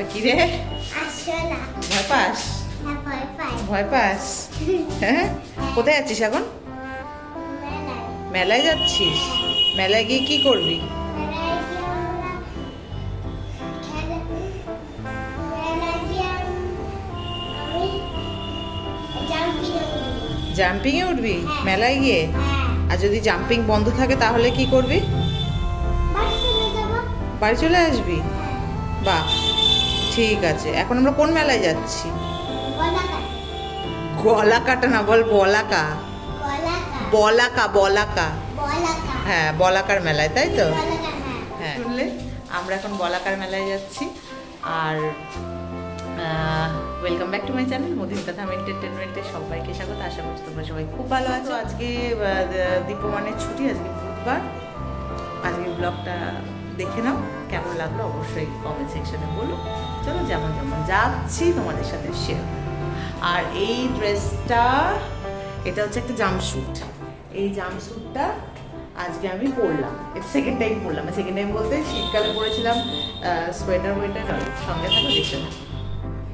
এটা কি রে? ভয় পাস? ভয় পাস? হ্যাঁ? কোথায় যাচ্ছিস এখন? মেলায় যাচ্ছিস? মেলায় গিয়ে কি করবি? মেলায় গিয়ে আমরা খেলা মেলায় গিয়ে আমি জাম্পিং জাম্পিং এ উঠবি? হ্যাঁ। মেলায় গিয়ে? হ্যাঁ। আর যদি জাম্পিং বন্ধ থাকে তাহলে কি করবি? বাড়ি চলে যাব। বাড়ি চলে আসবি? হ্যাঁ। বাহ। ঠিক আছে এখন আমরা কোন মেলায় যাচ্ছি? গলা কাটা না বল বলাকা। বলাকা বলাকা। হ্যাঁ বলাকার মেলায় তাই তো? হ্যাঁ। হ্যাঁ শুনলে? আমরা এখন বলাকার মেলায় যাচ্ছি। আর welcome back to my channel Madhumita Dham এন্টারটেনমেন্টে সবাইকে স্বাগত। আশা করছি তোমরা সবাই খুব ভালো আছো। আজকে দীপমানের ছুটি আজকে বুধবার। আজকে ব্লগটা দেখে নাও কেমন লাগল অবশ্যই কমেন্ট সেকশনে বলো। চলো যেমন যেমন যাচ্ছি তোমাদের সাথে শেয়ার আর এই ড্রেসটা এটা হচ্ছে একটা জামস্যুট এই জামস্যুটটা আজকে আমি পরলাম। এটা সেকেন্ড টাইম পরলাম। সেকেন্ড টাইম বলতে শীতকালে পরেছিলাম সোয়েটার ওয়েটার সঙ্গে থাকো দেখতে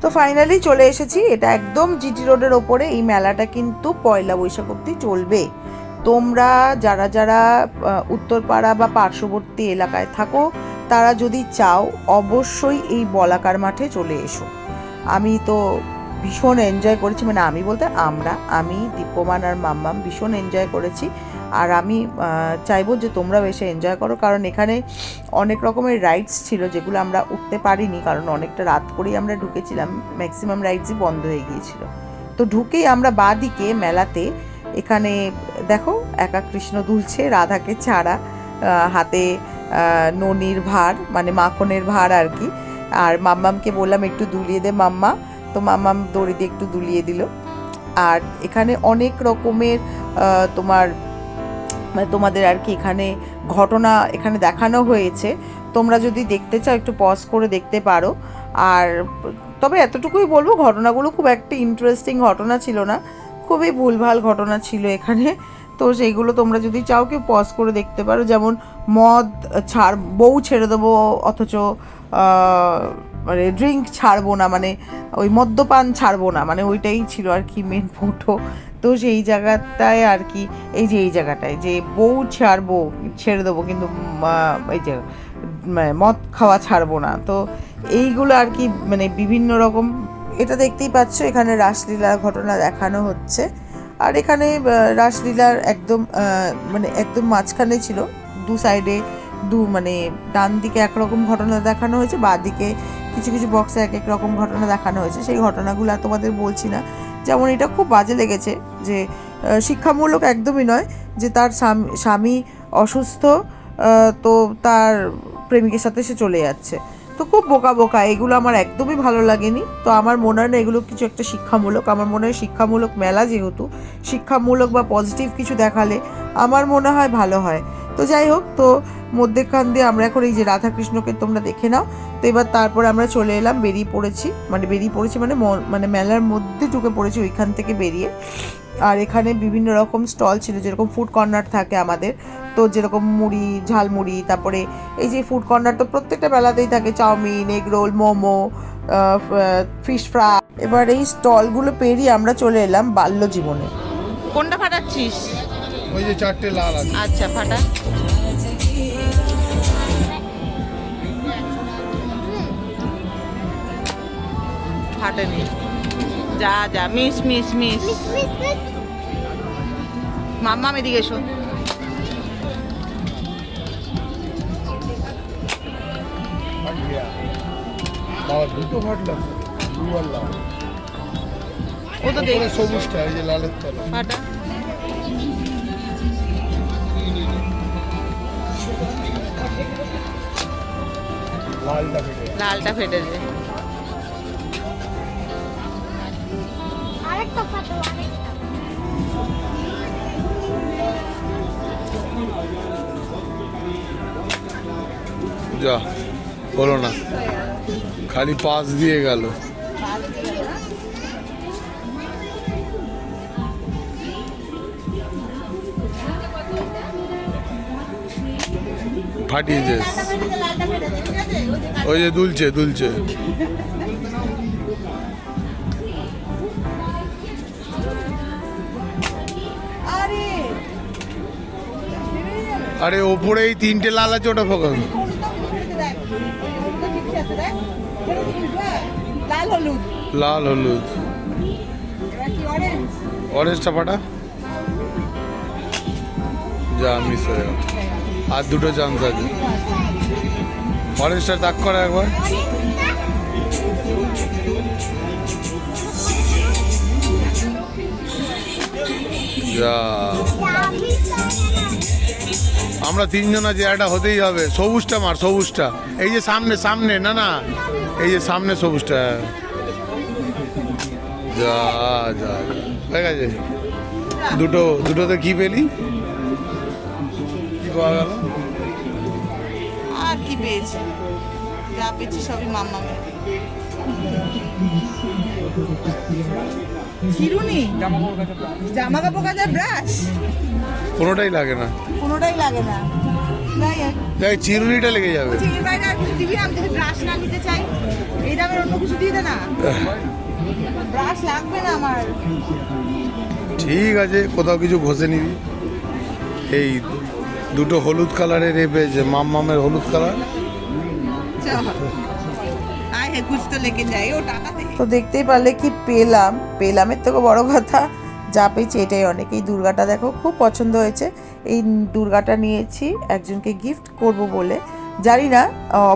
তো ফাইনালি চলে এসেছি। এটা একদম জিটি রোডের ওপরে। এই মেলাটা কিন্তু পয়লা বৈশাখ অব্দি চলবে। তোমরা যারা যারা উত্তরপাড়া বা পার্শ্ববর্তী এলাকায় থাকো তারা যদি চাও, অবশ্যই এই বলাকার মাঠে চলে এসো। আমি তো ভীষণ এনজয় করেছি মানে আমি বলতে আমরা, আমি, দীপ্যমান আর মাম্মাম ভীষণ এনজয় করেছি। আর আমি চাইব যে তোমরাও এসে এনজয় করো, কারণ এখানে অনেক রকমের রাইডস ছিল যেগুলো আমরা উঠতে পারিনি, কারণ অনেকটা রাত করেই আমরা ঢুকেছিলাম ম্যাক্সিমাম রাইডসই বন্ধ হয়ে গিয়েছিল। তো ঢুকেই আমরা বাদিকে মেলাতে, এখানে দেখো, একা কৃষ্ণ দুলছে, রাধাকে ছাড়া হাতে ননির ভার মানে মাখনের ভার আর কি। আর মাম্মামকে বললাম, একটু দুলিয়ে দে মাম্মা। তো মাম্মাম দড়ি দিয়ে একটু দুলিয়ে দিল। আর এখানে অনেক রকমের তোমার মানে তোমাদের আর কি এখানে ঘটনা এখানে দেখানো হয়েছে। তোমরা যদি দেখতে চাও, একটু পজ করে দেখতে পারো। আর তবে এতটুকুই বলব, ঘটনাগুলো খুব একটা ইন্টারেস্টিং ঘটনা ছিল না। খুবই ভুলভাল ঘটনা ছিল এখানে। তো সেইগুলো তোমরা যদি চাও কেউ পজ করে দেখতে পারো। যেমন মদ ছাড়, বউ ছেড়ে দেবো, অথচ মানে ড্রিঙ্ক ছাড়বো না মানে ওই মদ্যপান ছাড়বো না মানে ওইটাই ছিল আর কি মেন ফটো তো সেই জায়গাটায় আর কি, এই যে এই জায়গাটায়, যে বউ ছাড়বো, ছেড়ে দেবো, কিন্তু এই যে মানে মদ খাওয়া ছাড়বো না। তো এইগুলো আর কি মানে বিভিন্ন রকম, এটা দেখতেই পাচ্ছ, এখানে রাসলীলার ঘটনা দেখানো হচ্ছে। আর এখানে রাসলীলার একদম মানে একদম মাঝখানে ছিল। দু সাইডে দু মানে ডান দিকে একরকম ঘটনা দেখানো হয়েছে, বাঁ দিকে কিছু কিছু বক্সে এক এক রকম ঘটনা দেখানো হয়েছে। সেই ঘটনাগুলো আর তোমাদের বলছি না। যেমন এটা খুব বাজে লেগেছে যে শিক্ষামূলক একদমই নয় যে তার স্বামী- স্বামী অসুস্থ তো তার প্রেমিকের সাথে সে চলে যাচ্ছে। তো খুব বোকা বোকা, এগুলো আমার একদমই ভালো লাগেনি। তো আমার মনে হয় না এগুলো কিছু একটা শিক্ষামূলক, আমার মনে হয় শিক্ষামূলক মেলা যেহেতু, শিক্ষামূলক বা পজিটিভ কিছু দেখালে আমার মনে হয় ভালো হয়। তো যাই হোক, তো মধ্যেখান দিয়ে আমরা এখন এই যে রাধাকৃষ্ণকে তোমরা দেখে নাও। তো এবার তারপরে আমরা চলে এলাম বেরিয়ে পড়েছি মানে বেরিয়ে পড়েছি মানে মানে মেলার মধ্যে ঢুকে পড়েছি ওইখান থেকে বেরিয়ে। আর এখানে বিভিন্ন রকম স্টল ছিল যেরকম ফুড কর্নার থাকে আমাদের। তো যেরকম মুড়ি ঝালমুড়ি তারপরে এই যে ফুড কর্নার তো প্রত্যেকটা বেলাতেই থাকে chowmein egg roll momo fish fry এবার এই স্টলগুলো পেরিয়ে আমরা চলে এলাম বাল্য জীবনে কোনটা ফাটাচ্ছিস? ওই যে চারটে লাল আছে। আচ্ছা ফাটা। ফাটেনি। যা যা মিস মিস মিস মাম্মা এদিকে এসো। ও তো দেখ। সবুজটা এই যে লালের তলা। ফাটা। লালটা ফেটে লালটা ফেটেছে যা হলো না। খালি পাশ দিয়ে গেল। ফাটিয়েছিস লালটা ফেটে দে, লালটা ফেটে দে, ঠিক আছে? ওই যে কালো- ওই যে দুলছে দুলছে। আরে ওপরে এই তিনটে লাল আছে ওটা ফোকাস। লাল হলুদ। লাল হলুদ। অরেঞ্জ ফাটা যা মিস হয়ে গেল। আর দুটো চান্স আছে। অরেঞ্জটা তাক করা একবার। যা। আমরা তিনজন আছি একটা হতেই হবে। সবুজটা মার, সবুজটা। এই যে সামনে সামনে, না না। এই যে সামনে সবুজটা। যা যা। হয়ে গেছে। দুটো, দুটোতে কি পেলি? কি পাওয়া গেল? আর কি পেয়েছি? যা পেয়েছি সবই মাম্মা চিরুনি জামা কাপড় কাচার ব্রাশ? কোনোটাই লাগে না। কোনোটাই লাগে না। যাই চিরুনিটা লেগে যাবে। ব্রাশ না নিতে চাই এই দামের অন্য কিছু দিয়ে দে না। ব্রাশ লাগবে না আমার। ঠিক আছে কোথাও কিছু ঘষে নিবি। এই দুটো হলুদ কালারের এ পেয়েছে মাম মামের হলুদ কালার। চল। আয় তো লেকে যাই ও টাকা তো দেখতেই পারলে কি পেলাম। পেলামের থেকে বড় কথা। যা পেয়েছি এটাই অনেক এই দুর্গাটা দেখো, খুব পছন্দ হয়েছে। এই দুর্গাটা নিয়েছি, একজনকে গিফট করব বলে। জানি না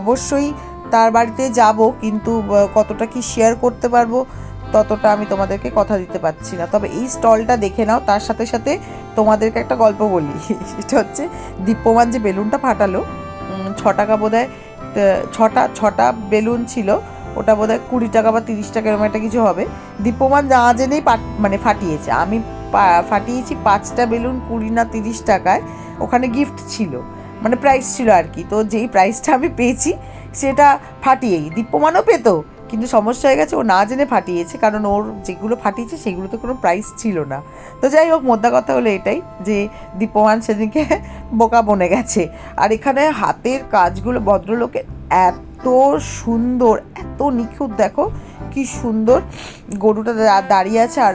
অবশ্যই তার বাড়িতে যাব, কিন্তু কতটা কি শেয়ার করতে পারব, ততটা আমি তোমাদেরকে কথা দিতে পারছি না। তবে এই স্টলটা দেখে নাও, তার সাথে সাথে তোমাদেরকে একটা গল্প বলি। সেটা হচ্ছে দীপ্যমান যে বেলুনটা ফাটালো ছ টাকা বোধ হয় ছটা ছটা বেলুন ছিল ওটা বোধ হয় কুড়ি টাকা বা তিরিশ টাকা এরকম একটা কিছু হবে। দীপ্যমান যা জেনেই মানে ফাটিয়েছে। আমি ফাটিয়েছি পাঁচটা বেলুন কুড়ি না তিরিশ টাকায়। ওখানে গিফট ছিল। মানে প্রাইস ছিল আর কি। তো যেই প্রাইসটা আমি পেয়েছি, সেটা ফাটিয়েই। দীপ্যমানও পেতো, কিন্তু সমস্যা হয়ে গেছে, ও না জেনে ফাটিয়েছে। কারণ ওর যেগুলো ফাটিয়েছে, সেগুলোতে কোনো প্রাইস ছিল না। তো যাই হোক, মোদ্দা কথা হলো এটাই যে দীপ্যমান সেদিনকে বোকা বনে গেছে। আর এখানে হাতের কাজগুলো ভদ্রলোকের এত সুন্দর, এত নিখুঁত, দেখো কি সুন্দর গরুটা দাঁড়িয়ে আছে। আর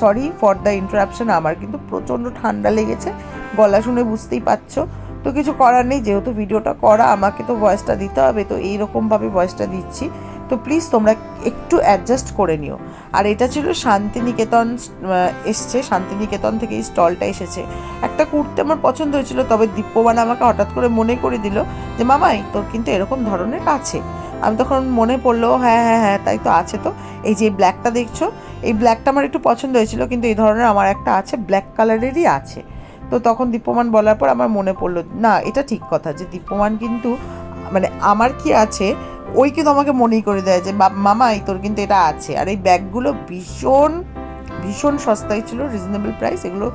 সরি ফর দ্য ইন্টারাপশন আমার, কিন্তু প্রচণ্ড ঠান্ডা লেগেছে, গলা শুনে বুঝতেই পারছ। তো কিছু করার নেই, যেহেতু ভিডিওটা করা, আমাকে তো ভয়েসটা দিতে হবে, তো এইরকমভাবে ভয়েসটা দিচ্ছি। তো প্লিজ তোমরা একটু অ্যাডজাস্ট করে নিও। আর এটা ছিল শান্তিনিকেতন এসছে, শান্তিনিকেতন থেকে এই স্টলটা এসেছে। একটা কুর্তি আমার পছন্দ হয়েছিল, তবে দীপ্যবান আমাকে হঠাৎ করে মনে করে দিল যে, মামাই, তোর কিন্তু এরকম ধরনের আছে। আমি তখন মনে পড়ল হ্যাঁ হ্যাঁ হ্যাঁ তাই তো আছে তো। এই যে ব্ল্যাকটা দেখছ, এই ব্ল্যাকটা আমার একটু পছন্দ হয়েছিল, কিন্তু এই ধরনের আমার একটা আছে ব্ল্যাক কালারেরই আছে। তো তখন দীপ্যমান বলার পর আমার মনে পড়ল, না, এটা ঠিক কথা যে দীপ্যমান কিন্তু মানে আমার কি আছে ওই কিন্তু আমাকে মনেই করে দেয় যে "বা- মামাই তোর কিন্তু এটা আছে। আর এই ব্যাগগুলো ভীষণ ভীষণ সস্তায় ছিল রিজনেবল প্রাইস এগুলো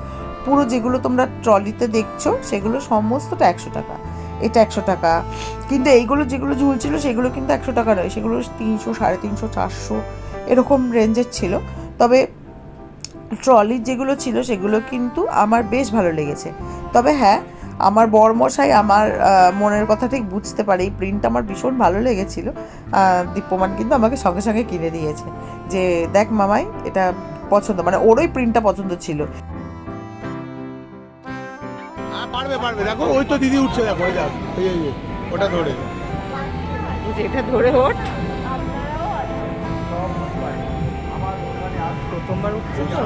পুরো যেগুলো তোমরা ট্রলিতে দেখছ, সেগুলো সমস্তটা একশো টাকা। এটা একশো টাকা। কিন্তু এইগুলো যেগুলো ঝুলছিল, সেগুলো কিন্তু একশো টাকা নয়। সেগুলো তিনশো, সাড়ে তিনশো, চারশো, এরকম রেঞ্জের ছিল। তবে ট্রলির যেগুলো ছিল, সেগুলো কিন্তু আমার বেশ ভালো লেগেছে। তবে হ্যাঁ আমার বরমশাই আমার মনের কথা ঠিক বুঝতে পারে। এই প্রিন্ট আমার ভীষণ ভালো লেগেছিল। দীপ্যমান কিন্তু আমাকে সঙ্গে সঙ্গে কিনে দিয়েছে। যে দেখ মামাই এটা পছন্দ। মানে ওরই প্রিন্টটা পছন্দ ছিল। হ্যাঁ পারবে পারবে। দেখো ওই তো দিদি উঠছে দেখো ওই, ওটা ধরে। এটা ধরে ওঠ। প্রথমবার উঠছে তো?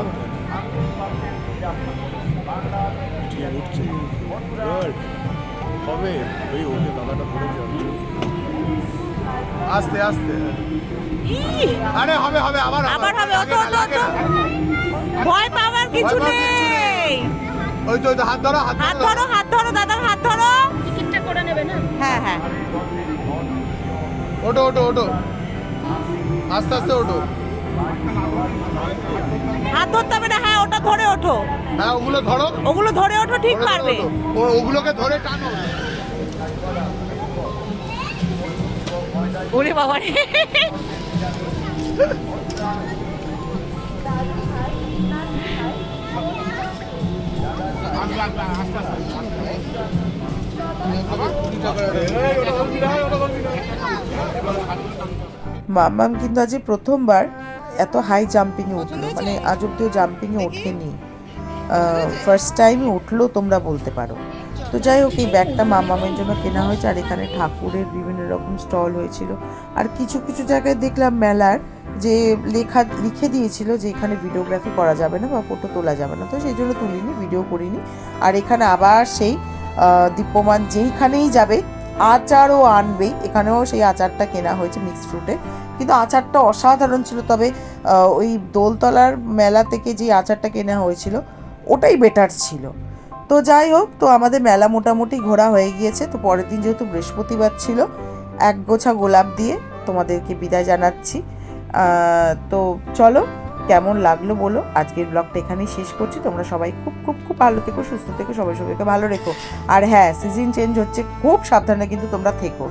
উঠছে। হবে। ওই যে দাদাটা ধরেছে আস্তে আস্তে। আরে হবে হবে আবার আবার। হবে, অত, অত। ভয় পাওয়ার কিছু নেই। ওই তো ওই তো হাত ধরো হাত হাত ধরো। ধরো হাত ধরো দাদার হাত ধরো। টিকিটটা করে নেবে না? হ্যাঁ হ্যাঁ। ওটো ওটো ওটো আস্তে আস্তে ওটো হাত ধরতে হবে না হ্যাঁ ওটা ধরে ওঠো। হ্যাঁ ওগুলো ধরো। ওগুলো ধরে ওঠো ঠিক পারবে। ওগুলোকে ধরে টানো। ওরে বাবা রে। মাম্মাম কিন্তু আজ প্রথমবার এত হাই জাম্পিংয়ে উঠল মানে আজ অব্দিও জাম্পিংয়ে ওঠেনি। ফার্স্ট টাইমই উঠল তোমরা বলতে পারো। তো যাই হোক এই ব্যাগটা মামামের জন্য কেনা হয়েছে আর এখানে ঠাকুরের বিভিন্ন রকম স্টল হয়েছিল। আর কিছু কিছু জায়গায় দেখলাম মেলার যে লেখা লিখে দিয়েছিল যে এখানে ভিডিওগ্রাফি করা যাবে না বা ফটো তোলা যাবে না। তো সেই জন্য তুলিনি ভিডিও করিনি। আর এখানে আবার সেই দীপ্যমান যেইখানেই যাবে আচারও আনবেই এখানেও সেই আচারটা কেনা হয়েছে মিক্সড ফ্রুটে কিন্তু আচারটা অসাধারণ ছিল। তবে ওই দোলতলার মেলা থেকে যে আচারটা কেনা হয়েছিল, ওটাই বেটার ছিল। তো যাই হোক, তো আমাদের মেলা মোটামুটি ঘোরা হয়ে গিয়েছে। তো পরের দিন যেহেতু বৃহস্পতিবার ছিল, এক গোছা গোলাপ দিয়ে তোমাদেরকে বিদায় জানাচ্ছি। তো চলো কেমন লাগল বলো? আজকের ব্লগটা এখানেই শেষ করছি। তোমরা সবাই খুব খুব খুব ভালো থেকো, সুস্থ থেকো, সবাই সবাইকে ভালো রেখো। আর হ্যাঁ সিজন চেঞ্জ হচ্ছে, খুব সাবধানে কিন্তু তোমরা থেকো।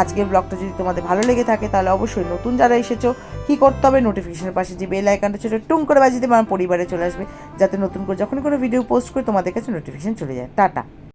আজকের ব্লগটা যদি তোমাদের ভালো লেগে থাকে, তাহলে অবশ্যই নতুন যারা এসেছ, কি করতে হবে? নোটিফিকেশনের পাশে যে বেল আইকনটা ছোটো টুং করে বাজিয়ে দেবে, আমার পরিবারে চলে আসবে। যাতে নতুন করে যখন কোনো ভিডিও পোস্ট করে, তোমাদের কাছে নোটিফিকেশন চলে যায়। টাটা।